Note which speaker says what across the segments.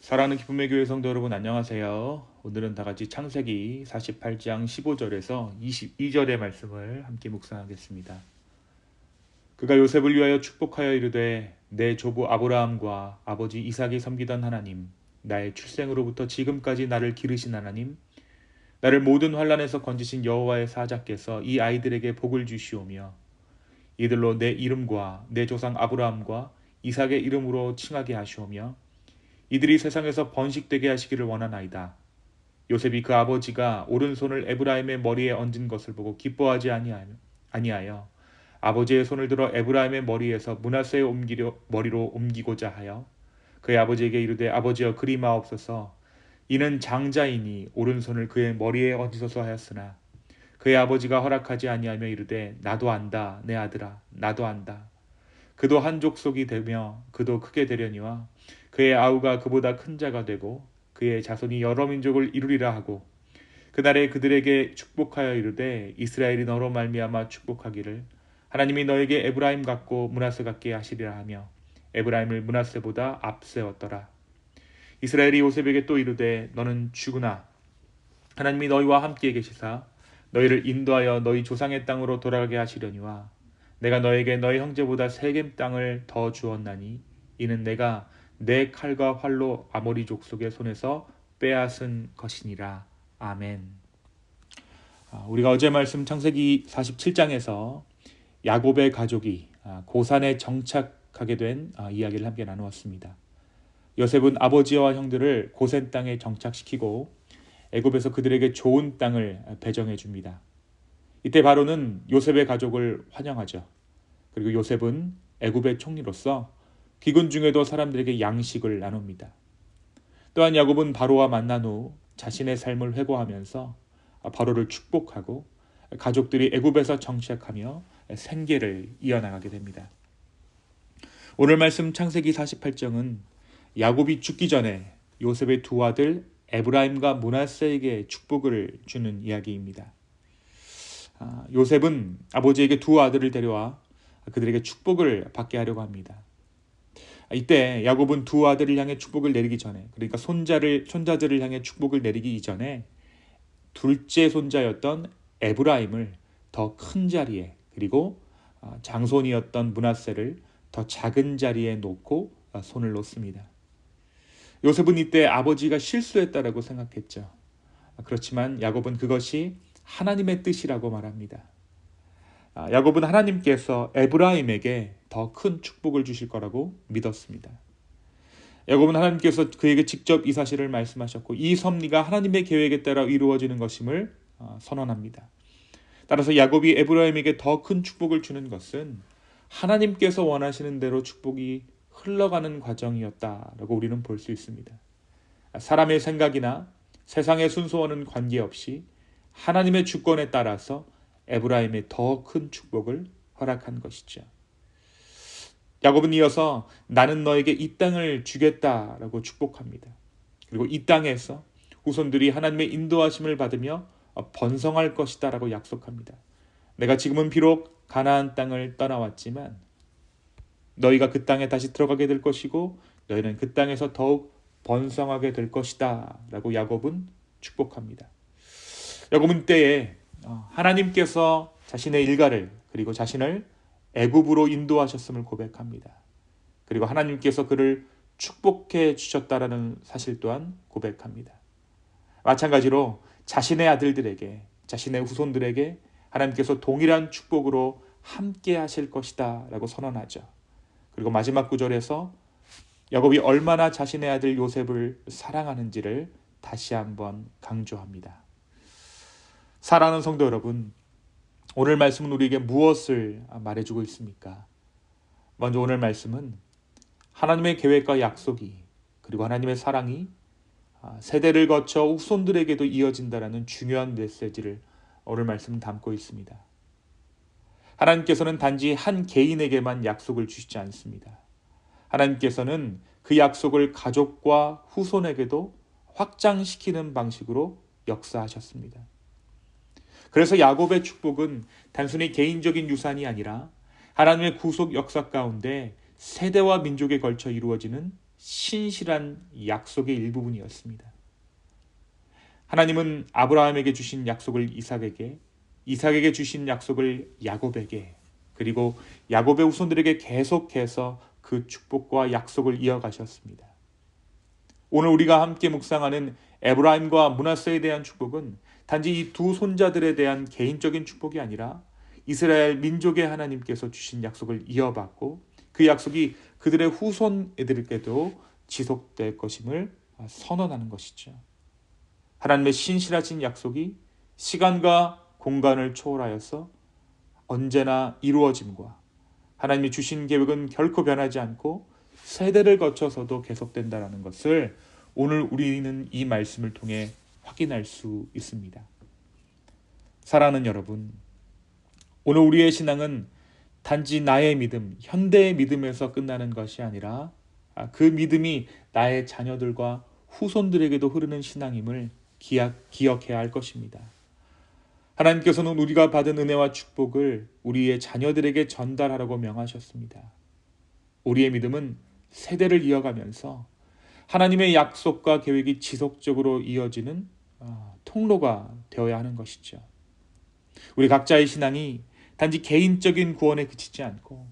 Speaker 1: 사랑하는 기쁨의 교회 성도 여러분 안녕하세요. 오늘은 다 같이 창세기 48장 15절에서 22절의 말씀을 함께 묵상하겠습니다. 그가 요셉을 위하여 축복하여 이르되 내 조부 아브라함과 아버지 이삭이 섬기던 하나님 나의 출생으로부터 지금까지 나를 기르신 하나님 나를 모든 환란에서 건지신 여호와의 사자께서 이 아이들에게 복을 주시오며 이들로 내 이름과 내 조상 아브라함과 이삭의 이름으로 칭하게 하시오며 이들이 세상에서 번식되게 하시기를 원하나이다. 요셉이 그 아버지가 오른손을 에브라임의 머리에 얹은 것을 보고 기뻐하지 아니하여 아버지의 손을 들어 에브라임의 머리에서 문하세의 옮기려 머리로 옮기고자 하여 그의 아버지에게 이르되 아버지여 그리 마옵소서 이는 장자이니 오른손을 그의 머리에 얹으소서 하였으나 그의 아버지가 허락하지 아니하며 이르되 나도 안다 내 아들아 나도 안다 그도 한 족속이 되며 그도 크게 되려니와 그의 아우가 그보다 큰 자가 되고 그의 자손이 여러 민족을 이루리라 하고 그날에 그들에게 축복하여 이르되 이스라엘이 너로 말미암아 축복하기를 하나님이 너에게 에브라임 같고 문하세 같게 하시리라 하며 에브라임을 문하세보다 앞세웠더라. 이스라엘이 요셉에게 또 이르되 너는 죽으나 하나님이 너희와 함께 계시사 너희를 인도하여 너희 조상의 땅으로 돌아가게 하시려니와 내가 너에게 너희 형제보다 세겜 땅을 더 주었나니 이는 내가 내 칼과 활로 아모리 족속의 손에서 빼앗은 것이니라. 아멘. 아, 우리가 어제 말씀 창세기 47장에서 야곱의 가족이 아, 고산에 정착하게 된 아, 이야기를 함께 나누었습니다. 요셉은 아버지와 형들을 고센 땅에 정착시키고 애굽에서 그들에게 좋은 땅을 배정해 줍니다. 이때 바로는 요셉의 가족을 환영하죠. 그리고 요셉은 애굽의 총리로서 기근 중에도 사람들에게 양식을 나눕니다. 또한 야곱은 바로와 만난 후 자신의 삶을 회고하면서 바로를 축복하고 가족들이 애굽에서 정착하며 생계를 이어나가게 됩니다. 오늘 말씀 창세기 48장은 야곱이 죽기 전에 요셉의 두 아들 에브라임과 문하세에게 축복을 주는 이야기입니다. 아, 요셉은 아버지에게 두 아들을 데려와 그들에게 축복을 받게 하려고 합니다. 이때 야곱은 두 아들을 향해 축복을 내리기 전에 그러니까 손자를 손자들을 향해 축복을 내리기 이전에 둘째 손자였던 에브라임을 더 큰 자리에 그리고 아, 장손이었던 문하세를 더 작은 자리에 놓고 아, 손을 놓습니다. 요셉은 이때 아버지가 실수했다라고 생각했죠. 그렇지만 야곱은 그것이 하나님의 뜻이라고 말합니다. 아, 야곱은 하나님께서 에브라임에게 더 큰 축복을 주실 거라고 믿었습니다. 야곱은 하나님께서 그에게 직접 이 사실을 말씀하셨고 이 섭리가 하나님의 계획에 따라 이루어지는 것임을 어, 선언합니다. 따라서 야곱이 에브라임에게 더 큰 축복을 주는 것은 하나님께서 원하시는 대로 축복이 흘러가는 과정이었다라고 우리는 볼 수 있습니다. 사람의 생각이나 세상의 순수와는 관계없이 하나님의 주권에 따라서 에브라임에 더 큰 축복을 허락한 것이죠. 야곱은 이어서 나는 너에게 이 땅을 주겠다라고 축복합니다. 그리고 이 땅에서 후손들이 하나님의 인도하심을 받으며 번성할 것이다라고 약속합니다. 내가 지금은 비록 가나안 땅을 떠나왔지만 너희가 그 땅에 다시 들어가게 될 것이고 너희는 그 땅에서 더욱 번성하게 될 것이다라고 야곱은 축복합니다. 야곱은 때에 어, 하나님께서 자신의 일가를 그리고 자신을 애굽으로 인도하셨음을 고백합니다. 그리고 하나님께서 그를 축복해 주셨다라는 사실 또한 고백합니다. 마찬가지로 자신의 아들들에게 자신의 후손들에게 하나님께서 동일한 축복으로 함께 하실 것이다 라고 선언하죠. 그리고 마지막 구절에서 야곱이 얼마나 자신의 아들 요셉을 사랑하는지를 다시 한번 강조합니다. 사랑하는 성도 여러분, 오늘 말씀은 우리에게 무엇을 말해주고 있습니까? 먼저 오늘 말씀은 하나님의 계획과 약속이 그리고 하나님의 사랑이 세대를 거쳐 후손들에게도 이어진다라는 중요한 메시지를 오늘 말씀은 담고 있습니다. 하나님께서는 단지 한 개인에게만 약속을 주시지 않습니다. 하나님께서는 그 약속을 가족과 후손에게도 확장시키는 방식으로 역사하셨습니다. 그래서 야곱의 축복은 단순히 개인적인 유산이 아니라 하나님의 구속 역사 가운데 세대와 민족에 걸쳐 이루어지는 신실한 약속의 일부분이었습니다. 하나님은 아브라함에게 주신 약속을 이삭에게, 이삭에게 주신 약속을 야곱에게, 그리고 야곱의 후손들에게 계속해서 그 축복과 약속을 이어가셨습니다. 오늘 우리가 함께 묵상하는 에브라임과 문하세에 대한 축복은 단지 이 두 손자들에 대한 개인적인 축복이 아니라 이스라엘 민족의 하나님께서 주신 약속을 이어받고 그 약속이 그들의 후손들에게도 지속될 것임을 선언하는 것이죠. 하나님의 신실하신 약속이 시간과 공간을 초월하여서 언제나 이루어짐과 하나님이 주신 계획은 결코 변하지 않고 세대를 거쳐서도 계속된다라는 것을 오늘 우리는 이 말씀을 통해 확인할 수 있습니다. 사랑하는 여러분, 오늘 우리의 신앙은 단지 나의 믿음, 현대의 믿음에서 끝나는 것이 아니라 아, 그 믿음이 나의 자녀들과 후손들에게도 흐르는 신앙임을 기억해야 할 것입니다. 하나님께서는 우리가 받은 은혜와 축복을 우리의 자녀들에게 전달하라고 명하셨습니다. 우리의 믿음은 세대를 이어가면서 하나님의 약속과 계획이 지속적으로 이어지는 아, 통로가 되어야 하는 것이죠. 우리 각자의 신앙이 단지 개인적인 구원에 그치지 않고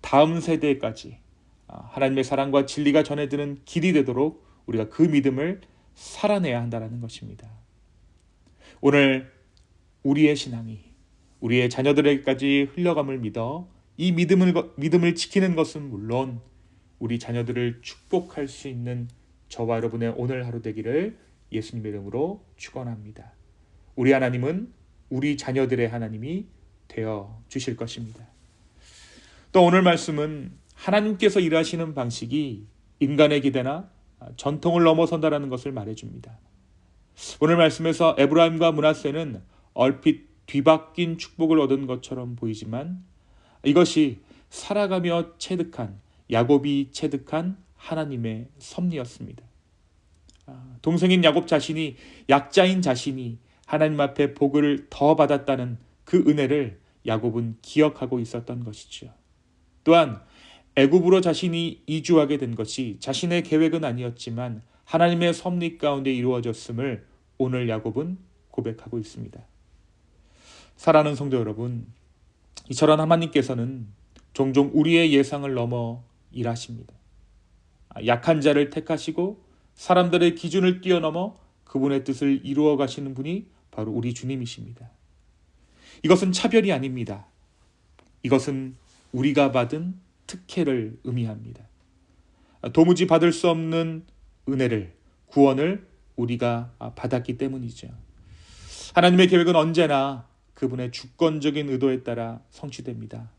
Speaker 1: 다음 세대까지 아, 하나님의 사랑과 진리가 전해드는 길이 되도록 우리가 그 믿음을 살아내야 한다는 것입니다. 오늘 우리의 신앙이 우리의 자녀들에게까지 흘러감을 믿어 이 믿음을, 믿음을 지키는 것은 물론 우리 자녀들을 축복할 수 있는 저와 여러분의 오늘 하루 되기를 예수님의 이름으로 축원합니다. 우리 하나님은 우리 자녀들의 하나님이 되어 주실 것입니다. 또 오늘 말씀은 하나님께서 일하시는 방식이 인간의 기대나 전통을 넘어선다라는 것을 말해줍니다. 오늘 말씀에서 에브라임과 문하세는 얼핏 뒤바뀐 축복을 얻은 것처럼 보이지만 이것이 살아가며 체득한 야곱이 체득한 하나님의 섭리였습니다. 아, 동생인 야곱 자신이 약자인 자신이 하나님 앞에 복을 더 받았다는 그 은혜를 야곱은 기억하고 있었던 것이죠. 또한 애굽으로 자신이 이주하게 된 것이 자신의 계획은 아니었지만 하나님의 섭리 가운데 이루어졌음을 오늘 야곱은 고백하고 있습니다. 사랑하는 성도 여러분, 이처럼 하나님께서는 종종 우리의 예상을 넘어 일하십니다. 약한 자를 택하시고 사람들의 기준을 뛰어넘어 그분의 뜻을 이루어 가시는 분이 바로 우리 주님이십니다. 이것은 차별이 아닙니다. 이것은 우리가 받은 특혜를 의미합니다. 도무지 받을 수 없는 은혜를, 구원을 우리가 받았기 때문이죠. 하나님의 계획은 언제나 그분의 주권적인 의도에 따라 성취됩니다.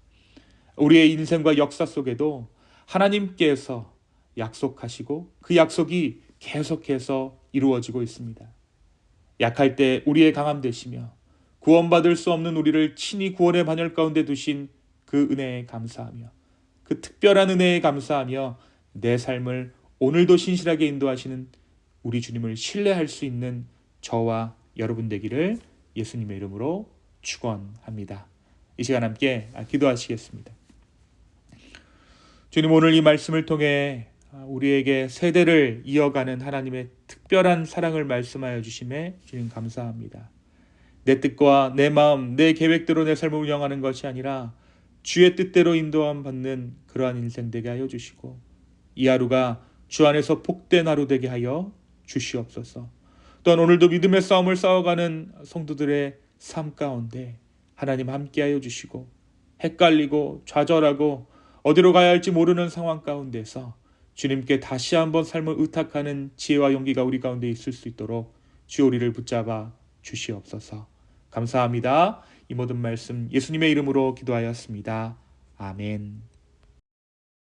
Speaker 1: 우리의 인생과 역사 속에도 하나님께서 약속하시고 그 약속이 계속해서 이루어지고 있습니다. 약할 때 우리의 강함 되시며 구원받을 수 없는 우리를 친히 구원의 반열 가운데 두신 그 은혜에 감사하며 그 특별한 은혜에 감사하며 내 삶을 오늘도 신실하게 인도하시는 우리 주님을 신뢰할 수 있는 저와 여러분 되기를 예수님의 이름으로 축원합니다. 이 시간 함께 기도하시겠습니다. 주님 오늘 이 말씀을 통해 우리에게 세대를 이어가는 하나님의 특별한 사랑을 말씀하여 주심에 주님 감사합니다. 내 뜻과 내 마음, 내 계획대로 내 삶을 운영하는 것이 아니라 주의 뜻대로 인도함 받는 그러한 인생 되게 하여 주시고 이 하루가 주 안에서 복된 하루 되게 하여 주시옵소서. 또한 오늘도 믿음의 싸움을 싸워가는 성도들의 삶 가운데 하나님 함께하여 주시고 헷갈리고 좌절하고 어디로 가야 할지 모르는 상황 가운데서 주님께 다시 한번 삶을 의탁하는 지혜와 용기가 우리 가운데 있을 수 있도록 주 우리를 붙잡아 주시옵소서. 감사합니다. 이 모든 말씀 예수님의 이름으로 기도하였습니다. 아멘.